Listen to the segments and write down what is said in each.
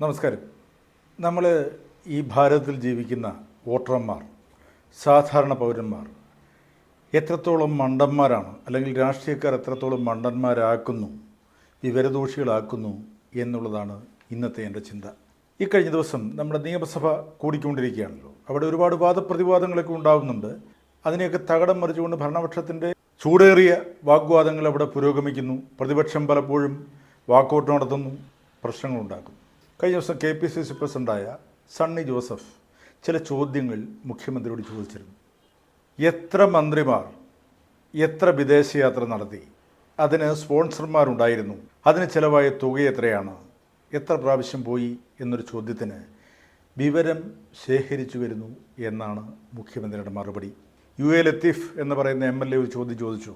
നമസ്കാരം. നമ്മൾ ഈ ഭാരതത്തിൽ ജീവിക്കുന്ന വോട്ടർമാർ സാധാരണ പൗരന്മാർ എത്രത്തോളം മണ്ടന്മാരാണ് അല്ലെങ്കിൽ രാഷ്ട്രീയക്കാർ എത്രത്തോളം മണ്ടന്മാരാക്കുന്നു വിവരദോഷികളാക്കുന്നു എന്നുള്ളതാണ് ഇന്നത്തെ എന്റെ ചിന്ത. ഇക്കഴിഞ്ഞ ദിവസം നമ്മുടെ നിയമസഭ കൂടിക്കൊണ്ടിരിക്കുകയാണല്ലോ. അവിടെ ഒരുപാട് വാദപ്രതിവാദങ്ങളൊക്കെ ഉണ്ടാകുന്നുണ്ട് അതിനെയൊക്കെ തകടം മറിച്ചുകൊണ്ട് ഭരണപക്ഷത്തിന്റെ ചൂടേറിയ വാഗ്വാദങ്ങൾ അവിടെ പുരോഗമിക്കുന്നു. പ്രതിപക്ഷം പലപ്പോഴും വാക്കൗട്ട് നടത്തുന്നു പ്രശ്നങ്ങളുണ്ടാക്കുന്നു. കഴിഞ്ഞ ദിവസം കെ പി സി സി പ്രസിഡന്റായ സണ്ണി ജോസഫ് ചില ചോദ്യങ്ങൾ മുഖ്യമന്ത്രിയോട് ചോദിച്ചിരുന്നു. എത്ര മന്ത്രിമാർ എത്ര വിദേശയാത്ര നടത്തി? അതിന് സ്പോൺസർമാരുണ്ടായിരുന്നു. അതിന് ചിലവായ തുക എത്രയാണ്? എത്ര പ്രാവശ്യം പോയി എന്നൊരു ചോദ്യത്തിന് വിവരം ശേഖരിച്ചു വരുന്നു എന്നാണ് മുഖ്യമന്ത്രിയുടെ മറുപടി. യു എ ലത്തീഫ് എന്ന് പറയുന്ന എം എൽ എ ഒരു ചോദ്യം ചോദിച്ചു.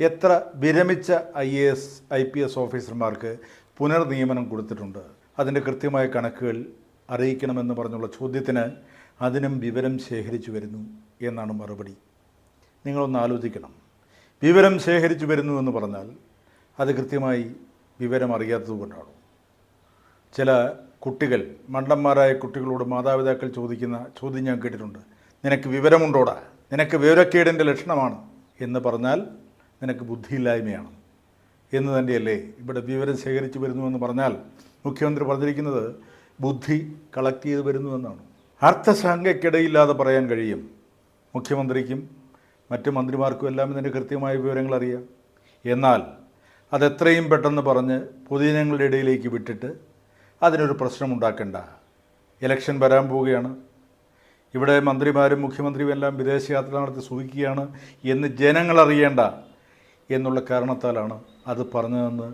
എത്ര വിരമിച്ച I A S I P S ഓഫീസർമാർക്ക് പുനർനിയമനം കൊടുത്തിട്ടുണ്ട്? അതിന്റെ കൃത്യമായ കണക്കുകൾ അറിയിക്കണമെന്ന് പറഞ്ഞുള്ള ചോദ്യത്തിന് അതിനും വിവരം ശേഖരിച്ചു വരുന്നു എന്നാണ് മറുപടി. നിങ്ങളൊന്ന് ആലോചിക്കണം. വിവരം ശേഖരിച്ചു വരുന്നു എന്ന് പറഞ്ഞാൽ അത് കൃത്യമായി വിവരം അറിയാത്തതുകൊണ്ടാണ് ചില കുട്ടികൾ മണ്ടന്മാരായ കുട്ടികളോട് മാതാപിതാക്കൾ ചോദിക്കുന്ന ചോദ്യം ഞാൻ കേട്ടിട്ടുണ്ട്. നിനക്ക് വിവരമുണ്ടോടാ? നിനക്ക് വിവരക്കേടിന്റെ ലക്ഷണമാണ് എന്ന് പറഞ്ഞാൽ നിനക്ക് ബുദ്ധിയില്ലായ്മയാണ്. എന്ന് തന്നെയല്ലേ ഇവിടെ വിവരം ശേഖരിച്ചു വരുന്നു എന്ന് പറഞ്ഞാൽ മുഖ്യമന്ത്രി പറഞ്ഞിരിക്കുന്നത് ബുദ്ധി കളക്ട് ചെയ്ത് വരുന്നുവെന്നാണ് അർത്ഥശങ്കയ്ക്കിടയില്ലാതെ പറയാൻ കഴിയും. മുഖ്യമന്ത്രിക്കും മറ്റ് മന്ത്രിമാർക്കും എല്ലാം ഇതിന്റെ കൃത്യമായ വിവരങ്ങൾ അറിയാം. എന്നാൽ അതെത്രയും പെട്ടെന്ന് പറഞ്ഞ് പൊതുജനങ്ങളുടെ ഇടയിലേക്ക് വിട്ടിട്ട് അതിനൊരു പ്രശ്നമുണ്ടാക്കേണ്ട. ഇലക്ഷൻ വരാൻ പോവുകയാണ്. ഇവിടെ മന്ത്രിമാരും മുഖ്യമന്ത്രിയും എല്ലാം വിദേശയാത്ര നടത്തി സുഖിക്കുകയാണ് എന്ന് ജനങ്ങൾ അറിയേണ്ട എന്നുള്ള കാരണത്താലാണ് അത് പറഞ്ഞതെന്ന്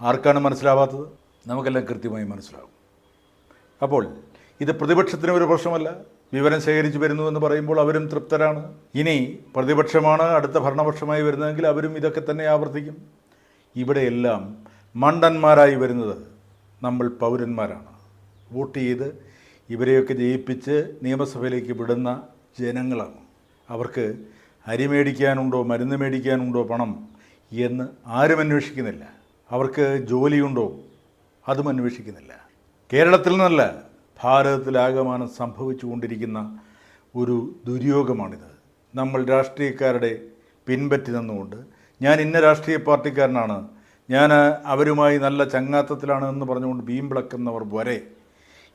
ആർക്കാണ് മനസ്സിലാവാത്തത്? നമുക്കെല്ലാം കൃത്യമായി മനസ്സിലാകും. അപ്പോൾ ഇത് പ്രതിപക്ഷത്തിന് ഒരു പ്രശ്നമല്ല. വിവരം ശേഖരിച്ചു വരുന്നു എന്ന് പറയുമ്പോൾ അവരും തൃപ്തരാണ്. ഇനി പ്രതിപക്ഷമാണ് അടുത്ത ഭരണപക്ഷമായി വരുന്നതെങ്കിൽ അവരും ഇതൊക്കെ തന്നെ ആവർത്തിക്കും. ഇവിടെയെല്ലാം മണ്ടന്മാരായി വരുന്നത് നമ്മൾ പൗരന്മാരാണ്. വോട്ട് ചെയ്ത് ഇവരെയൊക്കെ ജയിപ്പിച്ച് നിയമസഭയിലേക്ക് വിടുന്ന ജനങ്ങളാണ്. അവർക്ക് അരി മേടിക്കാനുണ്ടോ മരുന്ന് മേടിക്കാനുണ്ടോ പണം എന്ന് ആരും അന്വേഷിക്കുന്നില്ല. അവർക്ക് ജോലിയുണ്ടോ അതും അന്വേഷിക്കുന്നില്ല. കേരളത്തിൽ നിന്നല്ല ഭാരതത്തിലാകമാനം സംഭവിച്ചുകൊണ്ടിരിക്കുന്ന ഒരു ദുര്യോഗമാണിത്. നമ്മൾ രാഷ്ട്രീയക്കാരുടെ പിൻപറ്റി നിന്നുകൊണ്ട് ഞാൻ ഇന്ന രാഷ്ട്രീയ പാർട്ടിക്കാരനാണ് ഞാൻ അവരുമായി നല്ല ചങ്ങാത്തത്തിലാണ് എന്ന് പറഞ്ഞുകൊണ്ട് വീമ്പിളക്കുന്നവർ വരെ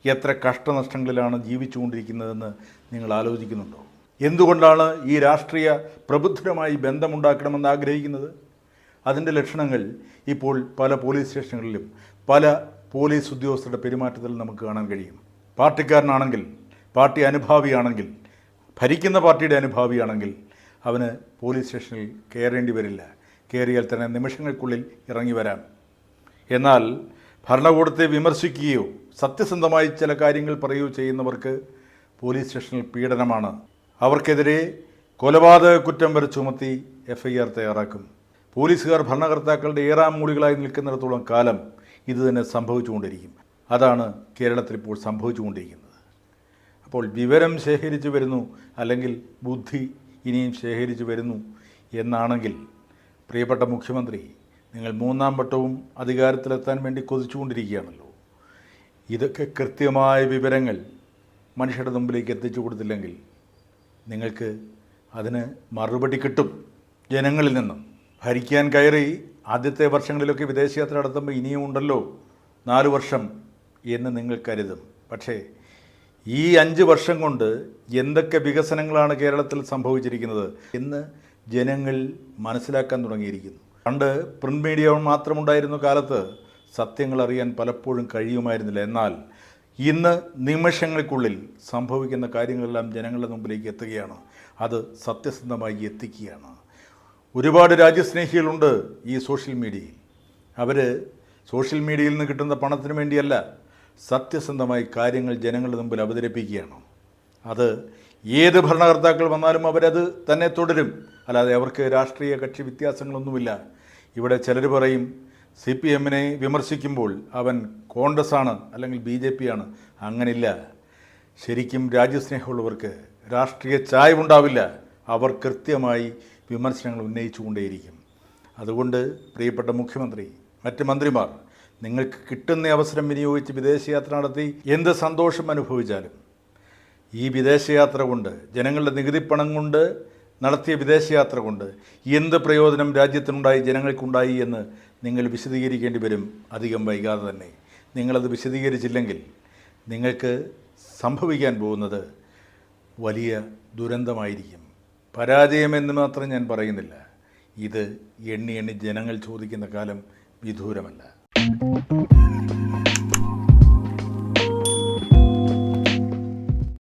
എത്ര കഷ്ടനഷ്ടങ്ങളിലാണ് ജീവിച്ചുകൊണ്ടിരിക്കുന്നതെന്ന് നിങ്ങൾ ആലോചിക്കുന്നുണ്ടോ? എന്തുകൊണ്ടാണ് ഈ രാഷ്ട്രീയ പ്രബുദ്ധരുമായി ബന്ധമുണ്ടാക്കണമെന്ന് ആഗ്രഹിക്കുന്നത്? അതിന്റെ ലക്ഷണങ്ങൾ ഇപ്പോൾ പല പോലീസ് സ്റ്റേഷനുകളിലും പല പോലീസ് ഉദ്യോഗസ്ഥരുടെ പെരുമാറ്റത്തിൽ നമുക്ക് കാണാൻ കഴിയും. പാർട്ടിക്കാരനാണെങ്കിൽ പാർട്ടി അനുഭാവിയാണെങ്കിൽ ഭരിക്കുന്ന പാർട്ടിയുടെ അനുഭാവിയാണെങ്കിൽ അവന് പോലീസ് സ്റ്റേഷനിൽ കയറേണ്ടി വരില്ല. കയറിയാൽ തന്നെ നിമിഷങ്ങൾക്കുള്ളിൽ ഇറങ്ങി വരാം. എന്നാൽ ഭരണകൂടത്തെ വിമർശിക്കുകയോ സത്യസന്ധമായി ചില കാര്യങ്ങൾ പറയുകയോ ചെയ്യുന്നവർക്ക് പോലീസ് സ്റ്റേഷനിൽ പീഡനമാണ്. അവർക്കെതിരെ കൊലപാതക കുറ്റം വരെ ചുമത്തി എഫ്ഐആർ തയ്യാറാക്കും. പോലീസുകാർ ഭരണകർത്താക്കളുടെ ഏറാം മൂളികളായി നിൽക്കുന്നിടത്തോളം കാലം ഇത് തന്നെ സംഭവിച്ചുകൊണ്ടിരിക്കും. അതാണ് കേരളത്തിൽ ഇപ്പോൾ സംഭവിച്ചുകൊണ്ടിരിക്കുന്നത്. അപ്പോൾ വിവരം ശേഖരിച്ചു വരുന്നു അല്ലെങ്കിൽ ബുദ്ധി ഇനിയും ശേഖരിച്ചു വരുന്നു എന്നാണെങ്കിൽ പ്രിയപ്പെട്ട മുഖ്യമന്ത്രി നിങ്ങൾ മൂന്നാം വട്ടവും അധികാരത്തിലെത്താൻ വേണ്ടി കൊതിച്ചുകൊണ്ടിരിക്കുകയാണല്ലോ. ഇതൊക്കെ കൃത്യമായ വിവരങ്ങൾ മനുഷ്യരുടെ മുമ്പിലേക്ക് എത്തിച്ചു കൊടുത്തില്ലെങ്കിൽ നിങ്ങൾക്ക് അതിന് മറുപടി കിട്ടും ജനങ്ങളിൽ നിന്നും. ഭരിക്കാൻ കയറി ആദ്യത്തെ വർഷങ്ങളിലൊക്കെ വിദേശയാത്ര നടത്തുമ്പോൾ ഇനിയും ഉണ്ടല്ലോ നാല് വർഷം എന്ന് നിങ്ങൾ കരുതും. പക്ഷേ ഈ അഞ്ച് വർഷം കൊണ്ട് എന്തൊക്കെ വികസനങ്ങളാണ് കേരളത്തിൽ സംഭവിച്ചിരിക്കുന്നത് എന്ന് ജനങ്ങൾ മനസ്സിലാക്കാൻ തുടങ്ങിയിരിക്കുന്നു. പണ്ട് പ്രിന്റ് മീഡിയ മാത്രമുണ്ടായിരുന്ന കാലത്ത് സത്യങ്ങൾ അറിയാൻ പലപ്പോഴും കഴിയുമായിരുന്നില്ല. എന്നാൽ ഇന്ന് നിമിഷങ്ങൾക്കുള്ളിൽ സംഭവിക്കുന്ന കാര്യങ്ങളെല്ലാം ജനങ്ങളുടെ മുമ്പിലേക്ക് എത്തുകയാണ്. അത് സത്യസന്ധമായി എത്തിക്കുകയാണ്. ഒരുപാട് രാജ്യസ്നേഹികളുണ്ട് ഈ സോഷ്യൽ മീഡിയയിൽ. അവർ സോഷ്യൽ മീഡിയയിൽ നിന്ന് കിട്ടുന്ന പണത്തിന് വേണ്ടിയല്ല സത്യസന്ധമായി കാര്യങ്ങൾ ജനങ്ങളുടെ മുമ്പിൽ അവതരിപ്പിക്കുകയാണ്. അത് ഏത് ഭരണകർത്താക്കൾ വന്നാലും അവരത് തന്നെ തുടരും. അല്ലാതെ അവർക്ക് രാഷ്ട്രീയ കക്ഷി വ്യത്യാസങ്ങളൊന്നുമില്ല. ഇവിടെ ചിലർ പറയും സി പി എമ്മിനെ വിമർശിക്കുമ്പോൾ അവൻ കോൺഗ്രസ് ആണ് അല്ലെങ്കിൽ ബി ജെ പി ആണ് അങ്ങനില്ല. ശരിക്കും രാജ്യസ്നേഹമുള്ളവർക്ക് രാഷ്ട്രീയ ചായവുണ്ടാവില്ല. അവർ കൃത്യമായി വിമർശനങ്ങൾ ഉന്നയിച്ചുകൊണ്ടേയിരിക്കും. അതുകൊണ്ട് പ്രിയപ്പെട്ട മുഖ്യമന്ത്രി മറ്റ് മന്ത്രിമാർ നിങ്ങൾക്ക് കിട്ടുന്ന അവസരം വിനിയോഗിച്ച് വിദേശയാത്ര നടത്തി എന്ത് സന്തോഷം അനുഭവിച്ചാലും ഈ വിദേശയാത്ര കൊണ്ട് ജനങ്ങളുടെ നികുതിപ്പണം കൊണ്ട് നടത്തിയ വിദേശയാത്ര കൊണ്ട് എന്ത് പ്രയോജനം രാജ്യത്തിനുണ്ടായി ജനങ്ങൾക്കുണ്ടായി എന്ന് നിങ്ങൾ വിശദീകരിക്കേണ്ടി വരും അധികം വൈകാതെ തന്നെ. നിങ്ങളത് വിശദീകരിച്ചില്ലെങ്കിൽ നിങ്ങൾക്ക് സംഭവിക്കാൻ പോകുന്നത് വലിയ ദുരന്തമായിരിക്കും. പരാജയമെന്ന് മാത്രം ഞാൻ പറയുന്നില്ല. ഇത് എണ്ണി എണ്ണി ജനങ്ങൾ ചോദിക്കുന്ന കാലം വിദൂരമല്ല.